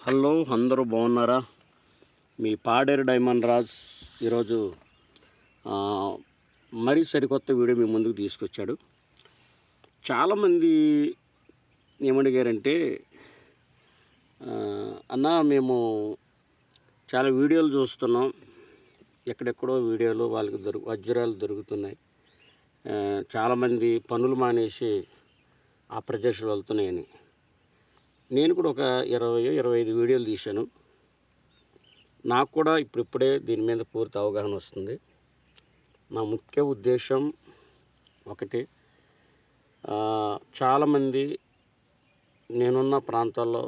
Hello అందరూ బాగున్నారా? మీ Paderu diamond Raj ఈరోజు మరీ సరికొత్త వీడియో మీ ముందుకు తీసుకొచ్చాడు. చాలామంది ఏమడిగారంటే ఆ, అన్న మేము చాలా వీడియోలు చూస్తున్నాం. ఎక్కడెక్కడో వీడియోలు వాళ్ళకి దొరుకు వజ్రాలు దొరుకుతున్నాయి. చాలామంది పనులు మానేసి ఆ ప్రదేశాలు వెళ్తున్నాయని. నేను కూడా ఒక ఇరవై ఇరవై ఐదు వీడియోలు తీశాను. నాకు కూడా ఇప్పుడిప్పుడే దీని మీద పూర్తి అవగాహన వస్తుంది. నా ముఖ్య ఉద్దేశం ఒకటి చాలామంది నేనున్న ప్రాంతాల్లో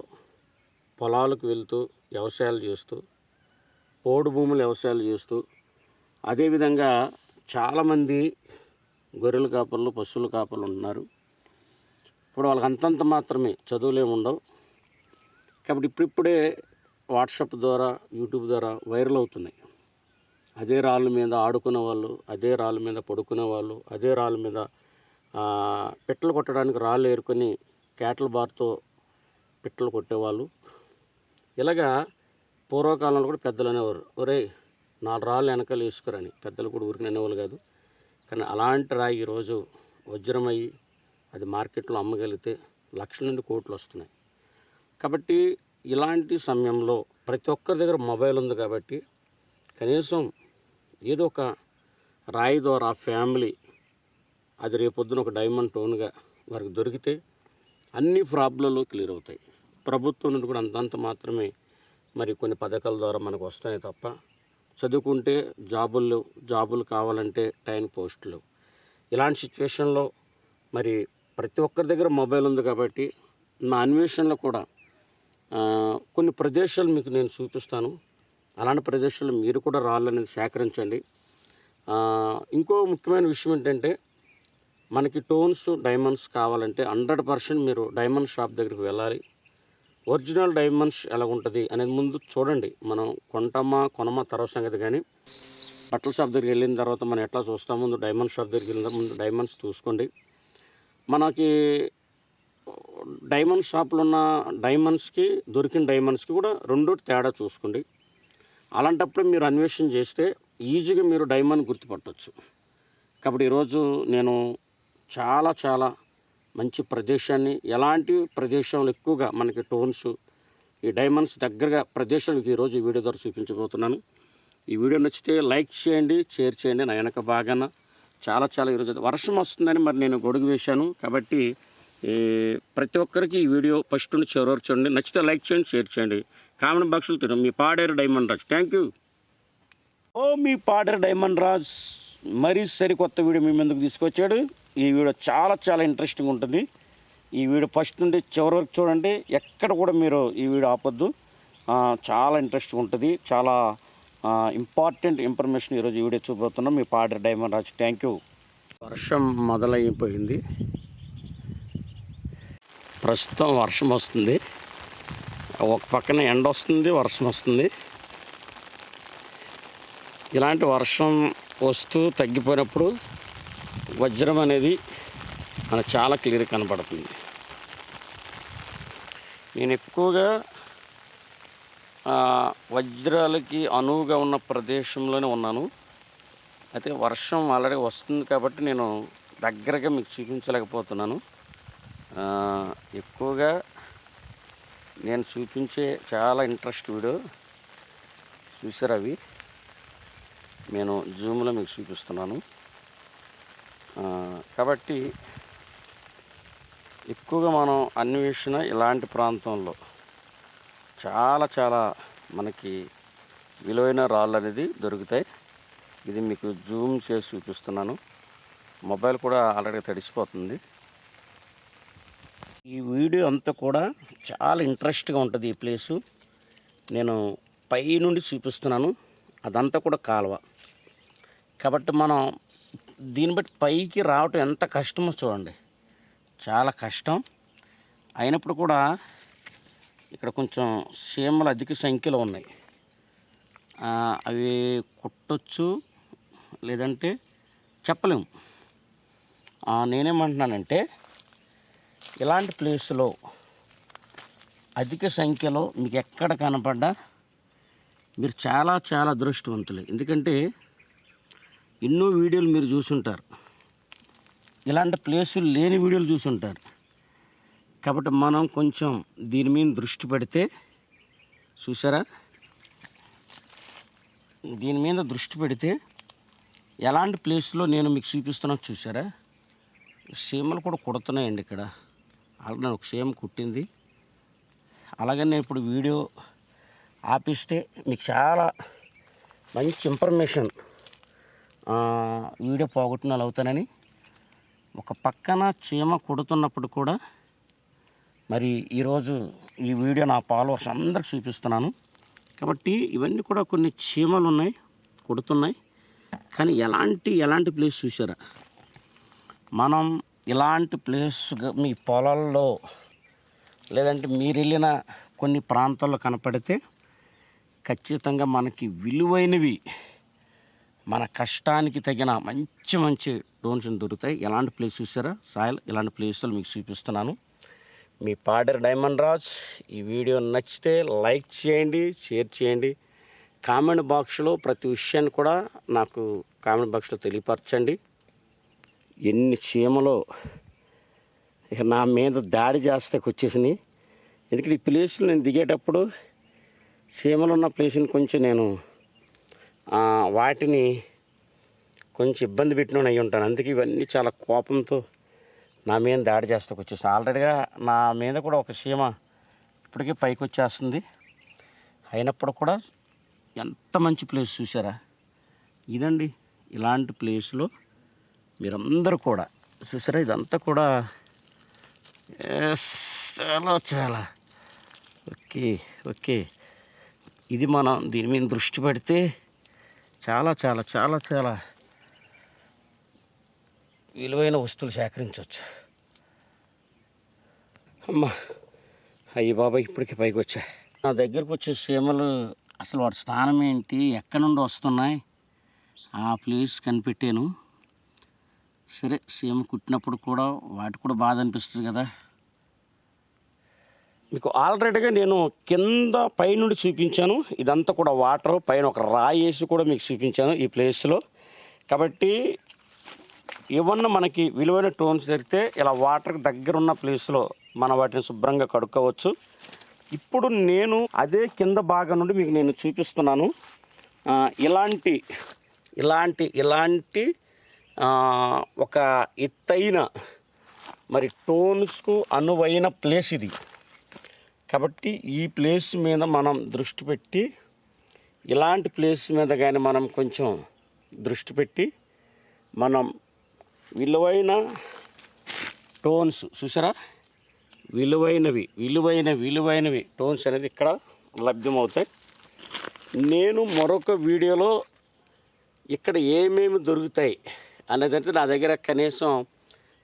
పొలాలకు వెళ్తూ వ్యవసాయాలు చేస్తూ పోడు భూములు వ్యవసాయాలు చేస్తూ అదేవిధంగా చాలామంది గొర్రెల కాపర్లు పశువుల కాపర్లు ఉన్నారు ఇప్పుడు వాళ్ళకి అంతంత మాత్రమే చదువులేముండవు. కాబట్టి ఇప్పుడిప్పుడే వాట్సాప్ ద్వారా యూట్యూబ్ ద్వారా వైరల్ అవుతున్నాయి. అదే రాళ్ళ మీద ఆడుకునే వాళ్ళు అదే రాళ్ళ మీద పడుకునే వాళ్ళు అదే రాళ్ళ మీద పిట్టలు కొట్టడానికి రాళ్ళు ఏరుకొని క్యాటల్ బార్తో పిట్టలు కొట్టేవాళ్ళు ఇలాగా పూర్వకాలంలో కూడా పెద్దలు అనేవారు ఒరే నాలుగు రాళ్ళు వెనకాల వేసుకురని. పెద్దలు కూడా ఊరికి అనేవాళ్ళు కాదు. కానీ అలాంటి రాయి ఈరోజు వజ్రమయ్యి అది మార్కెట్లో అమ్మగలిగితే లక్షల నుండి కోట్లు వస్తున్నాయి. కాబట్టి ఇలాంటి సమయంలో ప్రతి ఒక్కరి దగ్గర మొబైల్ ఉంది కాబట్టి కనీసం ఏదో ఒక రాయి ద్వారా ఫ్యామిలీ అది రేపొద్దున ఒక డైమండ్ టోన్గా వారికి దొరికితే అన్ని ప్రాబ్లంలు క్లియర్ అవుతాయి. ప్రభుత్వం నుండి కూడా అంతంత మాత్రమే మరి కొన్ని పథకాల ద్వారా మనకు వస్తాయి తప్ప చదువుకుంటే జాబులు జాబులు కావాలంటే టైం పోస్టులు. ఇలాంటి సిచ్యువేషన్లో మరి ప్రతి ఒక్కరి దగ్గర మొబైల్ ఉంది కాబట్టి నా అన్వేషణలో కూడా కొన్ని ప్రదేశాలు మీకు నేను చూపిస్తాను. అలాంటి ప్రదేశాలు మీరు కూడా రాళ్ళనేది సేకరించండి. ఇంకో ముఖ్యమైన విషయం ఏంటంటే మనకి టోన్స్ డైమండ్స్ కావాలంటే హండ్రెడ్ పర్సెంట్ మీరు డైమండ్ షాప్ దగ్గరికి వెళ్ళాలి. ఒరిజినల్ డైమండ్స్ ఎలా ఉంటుంది అనేది ముందు చూడండి. మనం కొంటామా కొనమా తర్వాత సంగతి కానీ బట్టల షాప్ దగ్గరికి వెళ్ళిన తర్వాత మనం ఎట్లా చూస్తాం? ముందు డైమండ్ షాప్ దగ్గరికి వెళ్ళిన ముందు డైమండ్స్ చూసుకోండి. మనకి డైమండ్ షాప్లో ఉన్న డైమండ్స్కి దొరికిన డైమండ్స్కి కూడా రెండు తేడా చూసుకోండి. అలాంటప్పుడు మీరు అన్వేషణ చేస్తే ఈజీగా మీరు డైమండ్ గుర్తుపట్టవచ్చు కాబట్టి ఈరోజు నేను చాలా చాలా మంచి ప్రదేశాన్ని ఎలాంటి ప్రదేశంలో ఎక్కువగా మనకి టోన్స్ ఈ డైమండ్స్ దగ్గరగా ప్రదేశాలకు ఈరోజు ఈ వీడియో ద్వారా చూపించబోతున్నాను. ఈ వీడియో నచ్చితే లైక్ చేయండి షేర్ చేయండి. నా వెనక బాగాన చాలా చాలా ఈరోజు వర్షం వస్తుందని మరి నేను గొడుగు వేశాను. కాబట్టి ప్రతి ఒక్కరికి ఈ వీడియో ఫస్ట్ నుంచి చివరి వరకు చూడండి. నచ్చితే లైక్ చేయండి షేర్ చేయండి. కామెంట్ బాక్సులు తినం మీ Paderu diamond Raj. Thank you. ఓ మీ పాడేరు డైమండ్ రాజ్ మరీ సరికొత్త వీడియో మీ ముందుకు తీసుకొచ్చాడు. ఈ వీడియో చాలా చాలా ఇంట్రెస్టింగ్ ఉంటుంది. ఈ వీడియో ఫస్ట్ నుండి చివరి వరకు చూడండి. ఎక్కడ కూడా మీరు ఈ వీడియో ఆపొద్దు. ఆ, చాలా ఇంట్రెస్టింగ్ ఉంటుంది. చాలా ఇంపార్టెంట్ ఇన్ఫర్మేషన్ ఈరోజు ఈ వీడియో చూపోతున్నాం మీ Paderu diamond Raj. Thank you. వర్షం మొదలైపోయింది. ప్రస్తుతం వర్షం వస్తుంది. ఒక పక్కన ఎండ వస్తుంది వర్షం వస్తుంది. ఇలాంటి వర్షం వస్తూ తగ్గిపోయినప్పుడు వజ్రం అనేది మనకు చాలా క్లియర్ కనపడుతుంది. నేను ఎక్కువగా వజ్రాలకి అనువుగా ఉన్న ప్రదేశంలోనే ఉన్నాను. అయితే వర్షం ఆల్రెడీ వస్తుంది కాబట్టి నేను దగ్గరగా మీకు చూపించలేకపోతున్నాను. ఎక్కువగా నేను చూపించే చాలా ఇంట్రెస్ట్ వీడియో చూసారు అవి? నేను జూమ్లో మీకు చూపిస్తున్నాను. కాబట్టి ఎక్కువగా మనం అన్వేషణ ఇలాంటి ప్రాంతంలో చాలా చాలా మనకి విలువైన రాళ్ళు అనేది దొరుకుతాయి. ఇది మీకు జూమ్ చేసి చూపిస్తున్నాను. మొబైల్ కూడా ఆల్రెడీ తడిసిపోతుంది. ఈ వీడియో అంతా కూడా చాలా ఇంట్రెస్ట్గా ఉంటుంది ఈ ప్లేసు. నేను పై నుండి చూపిస్తున్నాను. అదంతా కూడా కాలువ. కాబట్టి మనం దీన్ని బట్టి పైకి రావటం ఎంత కష్టమో చూడండి. చాలా కష్టం. అయినప్పుడు కూడా ఇక్కడ కొంచెం సీమలు అధిక సంఖ్యలో ఉన్నాయి. అవి కుట్టొచ్చు లేదంటే చెప్పలేము. నేనేమంటున్నానంటే ఇలాంటి ప్లేస్లో అధిక సంఖ్యలో మీకు ఎక్కడ కనపడ్డా మీరు చాలా చాలా అదృష్టవంతులు. ఎందుకంటే ఎన్నో వీడియోలు మీరు చూసుంటారు. ఇలాంటి ప్లేసులు లేని వీడియోలు చూసుంటారు. కాబట్టి మనం కొంచెం దీని మీద దృష్టి పెడితే చూసారా? దీని మీద దృష్టి పెడితే ఎలాంటి ప్లేస్లో నేను మీకు చూపిస్తున్నా చూసారా? సీమలు కూడా కుడుతున్నాయండి ఇక్కడ. అలా ఒక సీమ కుట్టింది. అలాగే నేను ఇప్పుడు వీడియో ఆపిస్తే మీకు చాలా మంచి ఇన్ఫర్మేషన్ వీడియో పోగొట్టిన వాళ్ళు అవుతానని. ఒక పక్కన చీమ కుడుతున్నప్పుడు కూడా మరి ఈరోజు ఈ వీడియో నా ఫాలోవర్స్ అందరికి చూపిస్తున్నాను. కాబట్టి ఇవన్నీ కూడా కొన్ని చీమలు ఉన్నాయి కుడుతున్నాయి. కానీ ఎలాంటి ఎలాంటి ప్లేస్ చూసారా? మనం ఇలాంటి ప్లేస్ మీ పొలాల్లో లేదంటే మీరు వెళ్ళిన కొన్ని ప్రాంతాల్లో కనపడితే ఖచ్చితంగా మనకి విలువైనవి మన కష్టానికి తగిన మంచి మంచి డోన్స్ దొరుకుతాయి. ఎలాంటి ప్లేస్ చూసారా? సాయిల్ ఇలాంటి ప్లేసులు మీకు చూపిస్తున్నాను. మీ పాడర్ డైమండ్ రాజ్. ఈ వీడియో నచ్చితే లైక్ చేయండి షేర్ చేయండి. కామెంట్ బాక్స్లో ప్రతి విషయాన్ని కూడా నాకు కామెంట్ బాక్స్లో తెలియపరచండి. ఎన్ని చీమలో ఇక నా మీద దాడి చేస్తాకి వచ్చేసినాయి. ఎందుకంటే ఈ ప్లేస్లో నేను దిగేటప్పుడు చీమలు ఉన్న ప్లేస్ని కొంచెం నేను వాటిని కొంచెం ఇబ్బంది పెట్టిన అయి ఉంటాను. అందుకే ఇవన్నీ చాలా కోపంతో నా మీద దాడి చేస్తాకు వచ్చేసి ఆల్రెడీగా నా మీద కూడా ఒక చీమ ఇప్పటికే పైకి వచ్చేస్తుంది. అయినప్పుడు కూడా ఎంత మంచి ప్లేస్ చూసారా? ఇదండి ఇలాంటి ప్లేస్లో. మీరందరూ కూడా. చూసారా? ఇదంతా కూడా ఎస్, చాలా చాలా. Okay okay. ఇది మనం దీని మీద దృష్టి పెడితే చాలా చాలా చాలా చాలా విలువైన వస్తువులు సేకరించవచ్చు. అమ్మా అయ్యి బాబాయ్ ఇప్పటికి పైకి వచ్చా. నా దగ్గరకు వచ్చే సీమలు అసలు వాటి స్థానం ఏంటి? ఎక్కడి నుండి వస్తున్నాయి? ఆ ప్లేస్ కనిపెట్టాను. సరే సీమ కుట్టినప్పుడు కూడా వాటి కూడా బాధ అనిపిస్తుంది కదా. మీకు ఆల్రెడీగా నేను కింద పైనుండి చూపించాను. ఇదంతా కూడా వాటర్ పైన ఒక రాయి వేసి కూడా మీకు చూపించాను ఈ ప్లేస్లో. కాబట్టి ఏమన్నా మనకి విలువైన టోన్స్ జరిగితే ఇలా వాటర్ దగ్గర ఉన్న ప్లేస్లో మనం వాటిని శుభ్రంగా కడుక్కోవచ్చు. ఇప్పుడు నేను అదే కింద భాగం నుండి మీకు నేను చూపిస్తున్నాను. ఇలాంటి ఇలాంటి ఇలాంటి ఒక ఎత్తైన మరి టోన్స్కు అనువైన ప్లేస్ ఇది. కాబట్టి ఈ ప్లేస్ మీద మనం దృష్టి పెట్టి ఇలాంటి ప్లేస్ మీద కానీ మనం కొంచెం దృష్టి పెట్టి మనం విలువైన టోన్స్ చూసారా? విలువైనవి విలువైన విలువైనవి టోన్స్ అనేది ఇక్కడ లభ్యమవుతాయి. నేను మరొక వీడియోలో ఇక్కడ ఏమేమి దొరుకుతాయి అనేదంటే నా దగ్గర కనీసం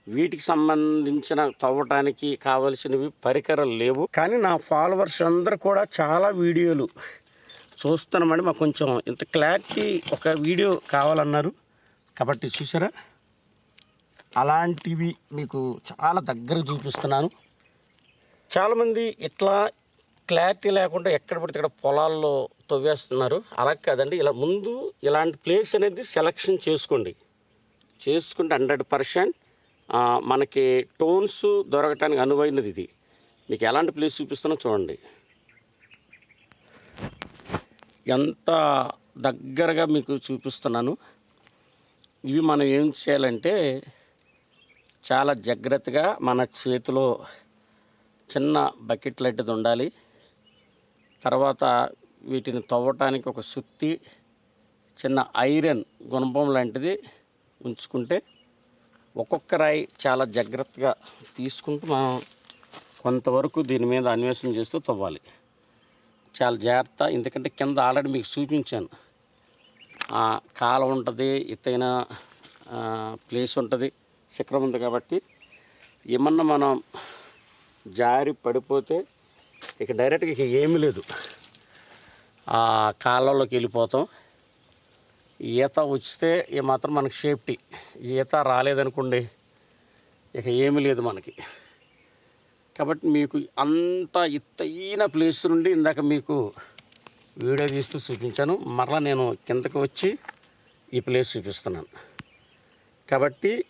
వీటికి సంబంధించిన తవ్వటానికి కావలసినవి పరికరాలు లేవు. కానీ నా ఫాలోవర్స్ అందరూ కూడా చాలా వీడియోలు చూస్తున్నామండి. మాకు కొంచెం ఇంత క్లారిటీ ఒక వీడియో కావాలన్నారు. కాబట్టి చూసారా? అలాంటివి మీకు చాలా దగ్గర చూపిస్తున్నాను. చాలామంది ఇట్లా క్లారిటీ లేకుండా ఎక్కడ పడితే ఇక్కడ పొలాల్లో తవ్వేస్తున్నారు. అలా కాదండి. ఇలా ముందు ఇలాంటి ప్లేస్ అనేది సెలక్షన్ చేసుకోండి. చేసుకుంటే హండ్రెడ్ పర్సెంట్ మనకి టోన్స్ దొరకటానికి అనువైనది ఇది. మీకు ఎలాంటి ప్లేస్ చూపిస్తున్నా చూడండి. ఎంత దగ్గరగా మీకు చూపిస్తున్నాను. ఇవి మనం ఏం చేయాలంటే చాలా జాగ్రత్తగా మన చేతిలో చిన్న బకెట్ లాంటిది ఉండాలి. తర్వాత వీటిని తవ్వటానికి ఒక సుత్తి చిన్న ఐరన్ గుణపం లాంటిది ఉంచుకుంటే ఒక్కొక్క రాయి చాలా జాగ్రత్తగా తీసుకుంటూ మనం కొంతవరకు దీని మీద అన్వేషణ చేస్తూ తవ్వాలి. చాలా జాగ్రత్త. ఎందుకంటే కింద ఆల్రెడీ మీకు చూపించాను. ఆ కాలం ఉంటుంది ఎత్తైన ప్లేస్ ఉంటుంది శిఖరం ఉంది కాబట్టి ఏమన్నా మనం జారి పడిపోతే ఇక డైరెక్ట్గా ఇక ఏమీ లేదు. ఆ కాలంలోకి వెళ్ళిపోతాం. ఈత వచ్చితే ఈ మాత్రం మనకి సేఫ్టీ ఈత రాలేదనుకోండి ఇక ఏమీ లేదు మనకి. కాబట్టి మీకు అంత ఎత్తైన ప్లేస్ నుండి ఇందాక మీకు వీడియో తీస్తూ చూపించాను. మరలా నేను కిందకు వచ్చి ఈ ప్లేస్ చూపిస్తున్నాను. కాబట్టి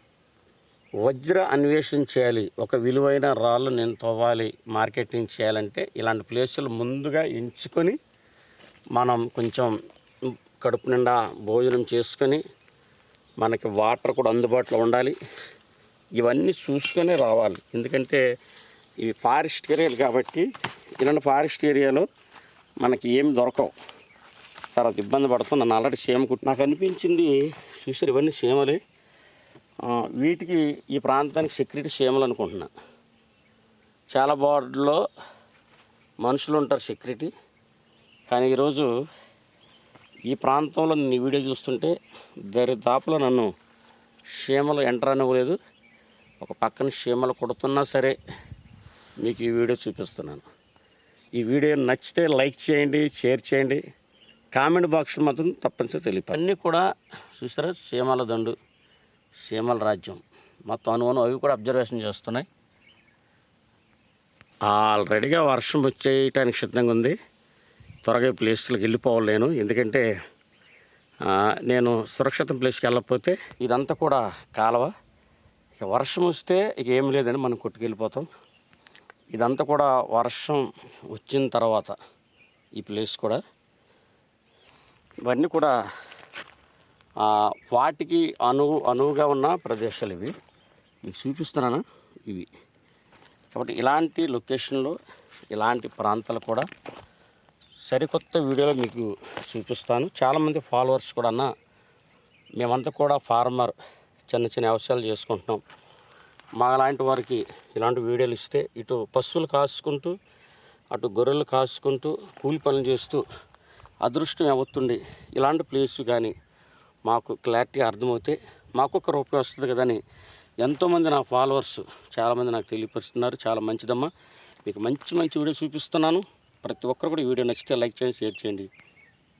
వజ్ర అన్వేషణ చేయాలి. ఒక విలువైన రాళ్ళు నేను తవ్వాలి మార్కెటింగ్ చేయాలంటే ఇలాంటి ప్లేసులు ముందుగా ఎంచుకొని మనం కొంచెం కడుపు నిండా భోజనం చేసుకొని మనకి వాటర్ కూడా అందుబాటులో ఉండాలి. ఇవన్నీ చూసుకొని రావాలి. ఎందుకంటే ఇవి ఫారెస్ట్ ఏరియాలు కాబట్టి ఇలాంటి ఫారెస్ట్ ఏరియాలో మనకి ఏమి దొరకవు. తర్వాత ఇబ్బంది పడుతుంది. నన్ను ఆల్రెడీ సీమ నాకు అనిపించింది చూసారు ఇవన్నీ సేమలే వీటికి ఈ ప్రాంతానికి సెక్యూరిటీ సేమలు అనుకుంటున్నా. చాలా బోర్డులో మనుషులు ఉంటారు సెక్యూరిటీ. కానీ ఈరోజు ఈ ప్రాంతంలో నేను వీడియో చూస్తుంటే దరిదాపులో నన్ను చీమలు ఎంటర్ అనివ్వలేదు. ఒక పక్కన చీమలు కొడుతున్నా సరే మీకు ఈ వీడియో చూపిస్తున్నాను. ఈ వీడియో నచ్చితే లైక్ చేయండి షేర్ చేయండి. కామెంట్ బాక్స్లో మాత్రం తప్పనిసరి తెలియదు అన్నీ కూడా చూసారా? చీమల దండు చీమల రాజ్యం. మొత్తం అనువును అవి కూడా అబ్జర్వేషన్ చేస్తున్నాయి. ఆల్రెడీగా వర్షం వచ్చేయటానికి సిద్ధంగా ఉంది. త్వరగా ప్లేస్లకు వెళ్ళిపోవాలి నేను. ఎందుకంటే నేను సురక్షిత ప్లేస్కి వెళ్ళకపోతే ఇదంతా కూడా కాలువ. ఇక వర్షం వస్తే ఇక ఏం లేదని మనం కొట్టుకెళ్ళిపోతాం. ఇదంతా కూడా వర్షం వచ్చిన తర్వాత ఈ ప్లేస్ కూడా. ఇవన్నీ కూడా వాటికి అనువు అనువుగా ఉన్న ప్రదేశాలు ఇవి. మీకు చూపిస్తున్నాను? ఇవి. కాబట్టి ఇలాంటి లొకేషన్లో ఇలాంటి ప్రాంతాలు కూడా సరికొత్త వీడియోలు మీకు చూపిస్తాను. చాలామంది ఫాలోవర్స్ కూడా అన్న మేమంతా కూడా ఫార్మర్ చిన్న చిన్న వ్యవసాయాలు చేసుకుంటున్నాం. మా లాంటి వారికి ఇలాంటి వీడియోలు ఇస్తే ఇటు పశువులు కాసుకుంటూ అటు గొర్రెలు కాసుకుంటూ కూలి పనులు చేస్తూ అదృష్టం అవుతుంది ఇలాంటి ప్లేస్ కానీ మాకు క్లారిటీ అర్థమవుతే మాకు ఒక రూపాయి వస్తుంది కదని ఎంతోమంది నా ఫాలోవర్స్ చాలామంది నాకు తెలియపరుస్తున్నారు. చాలా మంచిదమ్మా. మీకు మంచి మంచి వీడియో చూపిస్తున్నాను. ప్రతి ఒక్కరు కూడా వీడియో నచ్చితే లైక్ చేయండి షేర్ చేయండి.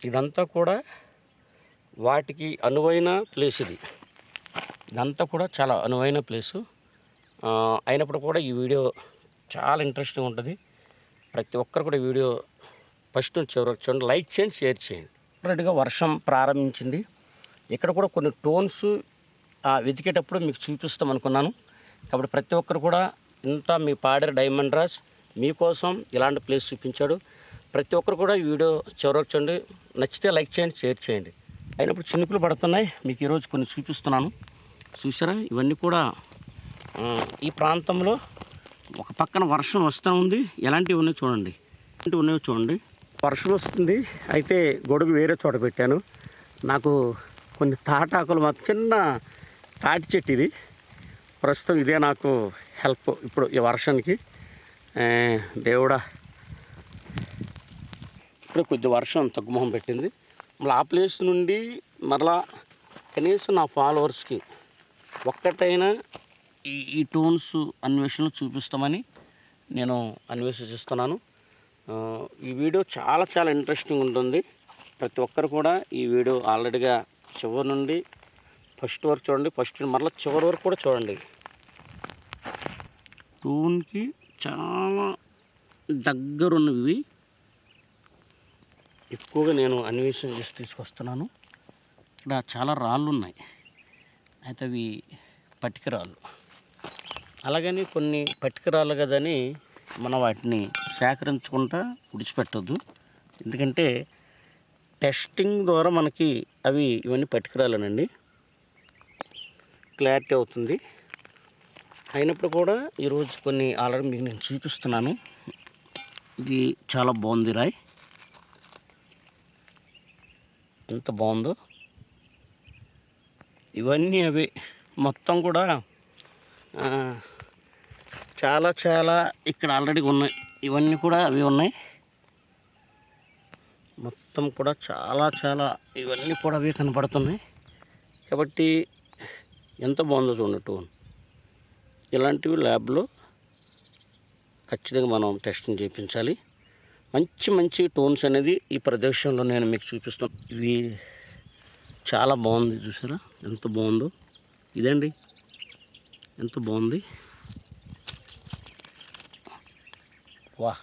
ఇదంతా కూడా వాటికి అనువైన ప్లేస్ ఇది. ఇదంతా కూడా చాలా అనువైన ప్లేసు. అయినప్పుడు కూడా ఈ వీడియో చాలా ఇంట్రెస్టింగ్ ఉంటుంది. ప్రతి ఒక్కరు కూడా వీడియో ఫస్ట్ నుంచి చివరికి చూడండి లైక్ చేయండి షేర్ చేయండి. ఆల్రెడీగా వర్షం ప్రారంభించింది. ఇక్కడ కూడా కొన్ని టోన్స్ వెతికేటప్పుడు మీకు చూపిస్తాం అనుకున్నాను. కాబట్టి ప్రతి ఒక్కరు కూడా ఇంత మీ పాడేరు డైమండ్ రాజ్ మీకోసం ఇలాంటి ప్లేస్ చూపించాడు. ప్రతి ఒక్కరు కూడా ఈ వీడియో చూడండి. నచ్చితే లైక్ చేయండి షేర్ చేయండి. అయినప్పుడు చినుకులు పడుతున్నాయి. మీకు ఈరోజు కొన్ని చూపిస్తున్నాను. చూసారా ఇవన్నీ కూడా ఈ ప్రాంతంలో ఒక పక్కన వర్షం వస్తూ ఉంది. ఎలాంటివి ఉన్నాయో చూడండి. ఎలాంటివి ఉన్నాయో చూడండి. వర్షం వస్తుంది. అయితే గొడుగు వేరే చోట పెట్టాను. నాకు కొన్ని తాటాకులు మాకు చిన్న తాటి చెట్టు ఇది. ప్రస్తుతం ఇదే నాకు హెల్ప్ ఇప్పుడు ఈ వర్షానికి. దేవుడా. ఇప్పుడు కొద్ది వర్షం తగ్గుముఖం పెట్టింది. మళ్ళీ ఆ ప్లేస్ నుండి మరలా కనీసం నా ఫాలోవర్స్కి ఒక్కటైనా ఈ ఈ టోన్స్ అన్వేషణలు చూపిస్తామని నేను అన్వేషిస్తున్నాను ఈ వీడియో చాలా చాలా ఇంట్రెస్టింగ్ ఉంటుంది. ప్రతి ఒక్కరు కూడా ఈ వీడియో ఆల్రెడీగా చివరి నుండి ఫస్ట్ వరకు చూడండి. ఫస్ట్ మరలా చివరి వరకు కూడా చూడండి. టూన్కి చాలా దగ్గరున్నవి. ఎక్కువగా నేను అన్వేషణ చేసి తీసుకొస్తున్నాను. ఇక్కడ చాలా రాళ్ళు ఉన్నాయి అయితే అవి పట్టికరాళ్ళు అలాగని కొన్ని పట్టికరాళ్ళు కదని మనం వాటిని సేకరించుకుంటా విడిచిపెట్టద్దు. ఎందుకంటే టెస్టింగ్ ద్వారా మనకి అవి ఇవన్నీ పట్టుకురాలేనండి క్లారిటీ అవుతుంది. అయినప్పుడు కూడా ఈరోజు కొన్ని ఆల్రెడీ మీకు నేను చూపిస్తున్నాను. ఇది చాలా బాగుంది రాయ్. ఎంత బాగుందో. ఇవన్నీ అవి మొత్తం కూడా చాలా చాలా ఇక్కడ ఆల్రెడీ ఉన్నాయి. ఇవన్నీ కూడా అవి ఉన్నాయి. మొత్తం కూడా చాలా చాలా ఇవన్నీ కూడా అవి కనపడుతున్నాయి. కాబట్టి ఎంత బాగుందో చూడండి టోన్. ఇలాంటివి ల్యాబ్లో ఖచ్చితంగా మనం టెస్టింగ్ చేయించాలి. మంచి మంచి టోన్స్ అనేది ఈ ప్రదేశంలో నేను మీకు చూపిస్తాను. ఇవి చాలా బాగుంది చూసారా? ఎంత బాగుందో. ఇదండి. ఎంత బాగుంది. వా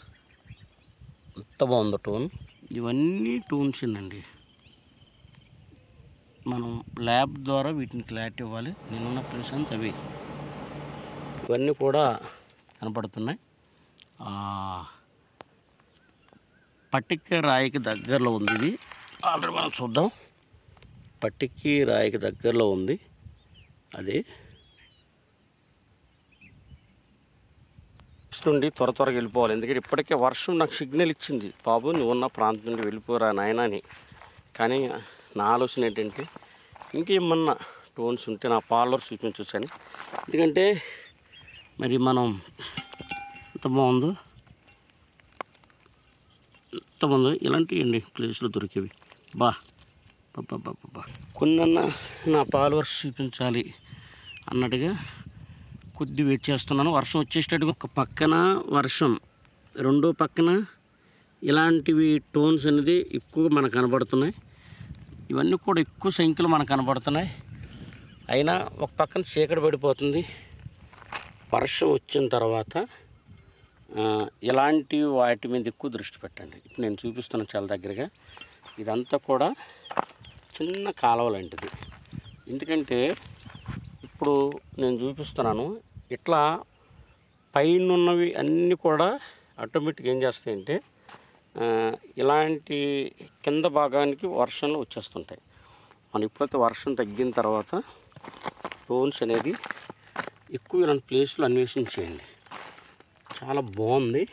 ఎంత బాగుందో టోన్. ఇవన్నీ టోన్స్ అండి. మనం ల్యాబ్ ద్వారా వీటిని క్లారిటీ ఇవ్వాలి. నేనున్న ప్లేస్ అంతా అవి ఇవన్నీ కూడా కనపడుతున్నాయి. పట్టిక రాయికి దగ్గరలో ఉంది ఇది. ఆల్రెడీ మనం చూద్దాం. పట్టికి రాయికి దగ్గరలో ఉంది అది. నుండి త్వర త్వరగా వెళ్ళిపోవాలి. ఎందుకంటే ఇప్పటికే వర్షం నాకు సిగ్నల్ ఇచ్చింది. బాబు నువ్వు ఉన్న ప్రాంతం నుండి వెళ్ళిపోరా నాయనా అని. కానీ నా ఆలోచన ఏంటంటే ఇంకేమన్నా టోన్స్ ఉంటే నా పార్లర్ చూపించవచ్చని ఎందుకంటే మరి మనం ఎంత బాగుందో ఎంత బాగుందో ఇలాంటివి అండి ప్లేస్లో దొరికేవి. బా బాబా కొన్నన్నా నా పార్లర్స్ చూపించాలి అన్నట్టుగా కొద్ది వెయిట్ చేస్తున్నాను. వర్షం వచ్చేటట్టుగా ఒక పక్కన వర్షం రెండో పక్కన ఇలాంటివి టోన్స్ అనేది ఎక్కువ మనకు కనబడుతున్నాయి. ఇవన్నీ కూడా ఎక్కువ సంఖ్యలో మనకు కనబడుతున్నాయి. అయినా ఒక పక్కన చీకటి పడిపోతుంది. వర్షం వచ్చిన తర్వాత ఇలాంటి వాటి మీద ఎక్కువ దృష్టి పెట్టండి. ఇప్పుడు నేను చూపిస్తున్న చాలా దగ్గరగా ఇదంతా కూడా చిన్న కాలువ లాంటిది. ఎందుకంటే ఇప్పుడు నేను చూపిస్తున్నాను ఇట్లా పైన ఉన్నవి అన్నీ కూడా ఆటోమేటిక్ ఏం చేస్తాయంటే ఇలాంటి కింద భాగానికి వర్షంలో వచ్చేస్తుంటాయి. మనం ఇప్పుడైతే వర్షం తగ్గిన తర్వాత టోన్స్ అనేది ఎక్కువ ఇలాంటి ప్లేస్లు అన్వేషించేయండి చాలా బాగుంది.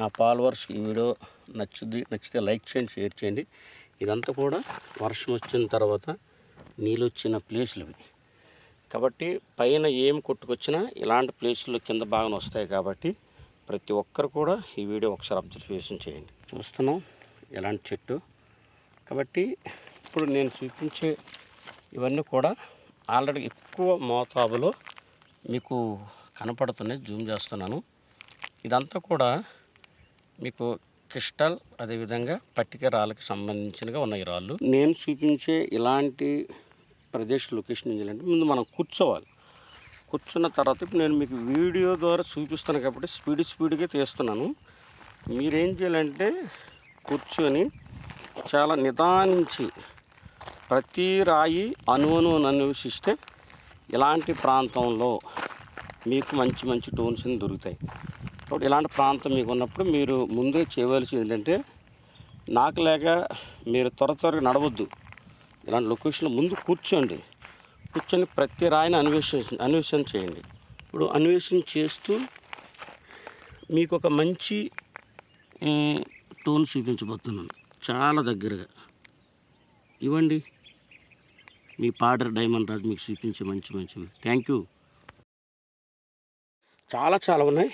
నా ఫాలోవర్స్ ఈ వీడియో నచ్చుద్ది నచ్చితే లైక్ చేయండి షేర్ చేయండి. ఇదంతా కూడా వర్షం వచ్చిన తర్వాత నీళ్ళు వచ్చిన ప్లేస్లు ఇవి. కాబట్టి పైన ఏం కొట్టుకొచ్చినా ఇలాంటి ప్లేసులు కింద బాగా వస్తాయి కాబట్టి ప్రతి ఒక్కరు కూడా ఈ వీడియో ఒకసారి అబ్జర్వేషన్ చేయండి. చూస్తున్నాం ఎలాంటి చెట్టు. కాబట్టి ఇప్పుడు నేను చూపించే ఇవన్నీ కూడా ఆల్రెడీ ఎక్కువ మోతాదులో మీకు కనపడుతున్నాయి జూమ్ చేస్తున్నాను. ఇదంతా కూడా మీకు క్రిస్టల్ అదేవిధంగా పట్టిక రాళ్ళకి సంబంధించినగా ఉన్నాయి రాళ్ళు. నేను చూపించే ఇలాంటి ప్రదేశ లొకేషన్ చేయాలంటే ముందు మనం కూర్చోవాలి. కూర్చున్న తర్వాత ఇప్పుడు నేను మీకు వీడియో ద్వారా చూపిస్తాను కాబట్టి స్పీడ్ స్పీడ్గా తీస్తున్నాను. మీరేం చేయాలంటే కూర్చొని చాలా నిదానించి ప్రతి రాయి అణువును అన్వేషిస్తే ఇలాంటి ప్రాంతంలో మీకు మంచి మంచి టోన్స్ అన్ని దొరుకుతాయి. కాబట్టి ఇలాంటి ప్రాంతం మీకు ఉన్నప్పుడు మీరు ముందే చేయవలసింది ఏంటంటే నాకు లేక మీరు త్వర త్వరగా నడవద్దు. ఇలాంటి లొకేషన్లో ముందు కూర్చోండి. కూర్చొని ప్రతి రాయిని అన్వేషణ అన్వేషణ చేయండి. ఇప్పుడు అన్వేషణ చేస్తూ మీకు ఒక మంచి టోన్ చూపించబోతున్నాను. చాలా దగ్గరగా. ఇవ్వండి. మీ పాడర్ డైమండ్ రాజు మీకు చూపించే మంచి మంచివి థ్యాంక్ యూ చాలా చాలా ఉన్నాయి.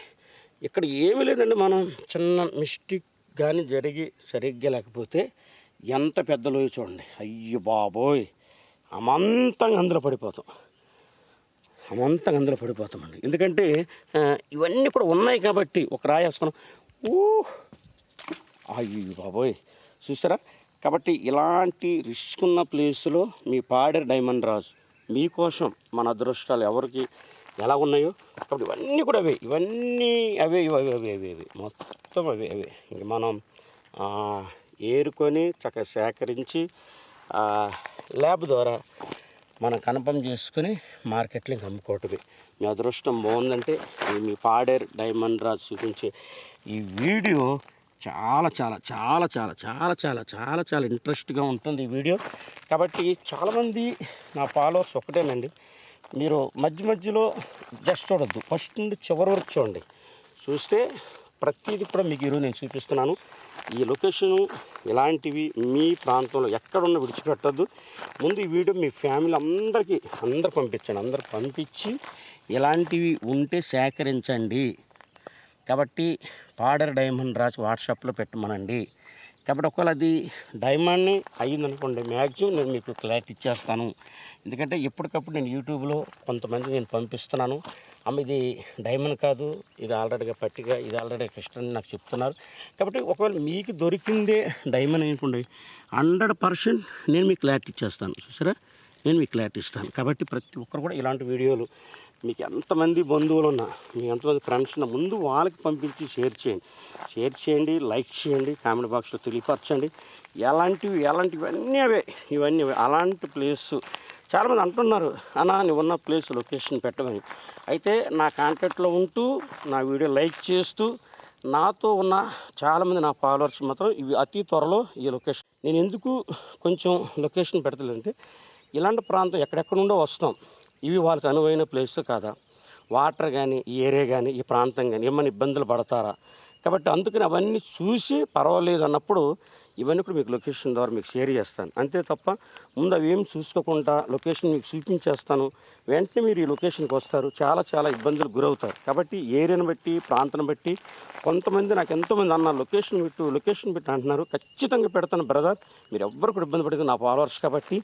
ఇక్కడ ఏమీ లేదండి మనం చిన్న మిస్టేక్ కానీ జరిగి సరిగ్గా లేకపోతే ఎంత పెద్ద లోయ చూడండి. అయ్యో బాబోయ్! అమంతంగా అందులో పడిపోతాం. అమంతంగా అందులో పడిపోతామండి ఎందుకంటే ఇవన్నీ కూడా ఉన్నాయి కాబట్టి ఒక రాయి వేసుకున్నాం. ఊ అయ్యో బాబోయ్! చూసారా కాబట్టి ఇలాంటి రిస్క్ ఉన్న ప్లేస్లో మీ పాడర్ డైమండ్ రాజు మీకోసం మన అదృష్టాలు ఎవరికి ఎలా ఉన్నాయో కాబట్టి ఇవన్నీ కూడా అవే ఇవన్నీ అవే ఇవి అవే అవే అవే అవే మొత్తం అవే అవే. ఇంక మనం ఏరుకొని చక్కగా సేకరించి ల్యాబ్ ద్వారా మనం కన్ఫర్మ్ చేసుకుని మార్కెట్లో ఇంక అమ్ముకోవటమే. మీ అదృష్టం బాగుందంటే మీ పాడేర్ డైమండ్ రాజు చూపించే ఈ వీడియో చాలా చాలా చాలా చాలా చాలా చాలా చాలా చాలా ఇంట్రెస్ట్గా ఉంటుంది ఈ వీడియో. కాబట్టి చాలామంది నా ఫాలోవర్స్ ఒకటేనండి. మీరు మధ్య మధ్యలో జస్ట్ చూడొద్దు. ఫస్ట్ నుండి చివరి వరకు చూడండి. చూస్తే ప్రతిదీ కూడా మీకు ఈరోజు నేను చూపిస్తున్నాను. ఈ లొకేషను ఇలాంటివి మీ ప్రాంతంలో ఎక్కడున్న విడిచిపెట్టద్దు. ముందు ఈ వీడియో మీ ఫ్యామిలీ అందరికీ అందరు పంపించండి. అందరు పంపించి ఇలాంటివి ఉంటే సేకరించండి. కాబట్టి పాడర్ డైమండ్ రాజు వాట్సాప్లో పెట్టమనండి. కాబట్టి ఒకవేళ అది డైమండ్ని అయ్యిందనుకోండి మ్యాక్సిమం నేను మీకు క్లారిటీ ఇచ్చేస్తాను. ఎందుకంటే ఎప్పటికప్పుడు నేను యూట్యూబ్లో కొంతమంది నేను పంపిస్తున్నాను. అమ్మ ఇది డైమండ్ కాదు ఇది ఆల్రెడీగా పట్టిగా ఇది ఆల్రెడీ కష్టం అని నాకు చెప్తున్నారు. కాబట్టి ఒకవేళ మీకు దొరికిందే డైమండ్ అనుకోండి హండ్రెడ్ పర్సెంట్ నేను మీకు క్లారిటీ ఇచ్చేస్తాను. చూసారా? నేను మీకు క్లారిటీ ఇస్తాను. కాబట్టి ప్రతి ఒక్కరు కూడా ఇలాంటి వీడియోలు మీకు ఎంతమంది బంధువులు ఉన్నా మీ ఎంతమంది ఫ్రెండ్స్ ఉన్నా ముందు వాళ్ళకి పంపించి షేర్ చేయండి. షేర్ చేయండి లైక్ చేయండి కామెంట్ బాక్స్లో తెలియపరచండి. ఎలాంటివి ఎలాంటివన్నీ అవే ఇవన్నీ అలాంటి ప్లేస్ చాలామంది అంటున్నారు అన్నా నువ్వు ఉన్న ప్లేస్ లొకేషన్ పెట్టమని. అయితే నా కాంటాక్ట్లో ఉంటూ నా వీడియో లైక్ చేస్తూ నాతో ఉన్న చాలామంది నా ఫాలోవర్స్ మాత్రం ఇవి అతి త్వరలో ఈ లొకేషన్ నేను ఎందుకు కొంచెం లొకేషన్ పెడతలేదంటే ఇలాంటి ప్రాంతం ఎక్కడెక్కడ నుండో వస్తాం. ఇవి వాళ్ళకి అనువైన ప్లేస్ కాదా? వాటర్ కానీ ఈ ఏరియా కానీ ఈ ప్రాంతం కానీ ఏమైనా ఇబ్బందులు పడతారా? కాబట్టి అందుకని అవన్నీ చూసి పర్వాలేదు అన్నప్పుడు ఇవన్నీ కూడా మీకు లొకేషన్ ద్వారా మీకు షేర్ చేస్తాను. అంతే తప్ప ముందు అవి ఏం చూసుకోకుండా లొకేషన్ మీకు చూపించేస్తాను. వెంటనే మీరు ఈ లొకేషన్కి వస్తారు. చాలా చాలా ఇబ్బందులు గురవుతారు. కాబట్టి ఏరియాను బట్టి ప్రాంతం బట్టి కొంతమంది నాకు ఎంతోమంది అన్న లొకేషన్ పెట్టు లొకేషన్ పెట్టు అంటున్నారు. ఖచ్చితంగా పెడతాను బ్రదర్. మీరు ఎవ్వరు కూడా ఇబ్బంది పడుతుంది నా ఫాలోవర్స్ కాబట్టి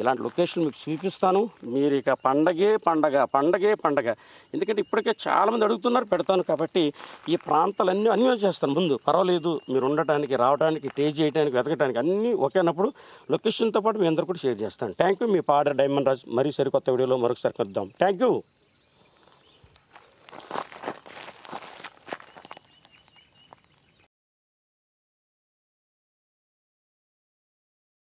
ఇలాంటి లొకేషన్ మీకు చూపిస్తాను. మీరు ఇక పండగే పండగ పండగే పండగ. ఎందుకంటే ఇప్పటికే చాలామంది అడుగుతున్నారు పెడతాను కాబట్టి ఈ ప్రాంతాలన్నీ అన్నీ చేస్తాను. ముందు పర్వాలేదు మీరు ఉండటానికి రావడానికి స్టే చేయడానికి వెతకడానికి అన్నీ ఒకేనప్పుడు లొకేషన్తో పాటు మీ అందరు కూడా షేర్ చేస్తాను. థ్యాంక్ యూ మీ పాడర్ డైమండ్ రాజ్ మరీ సరికొత్త వీడియోలో మరొకసారి కలుద్దాం. Thank you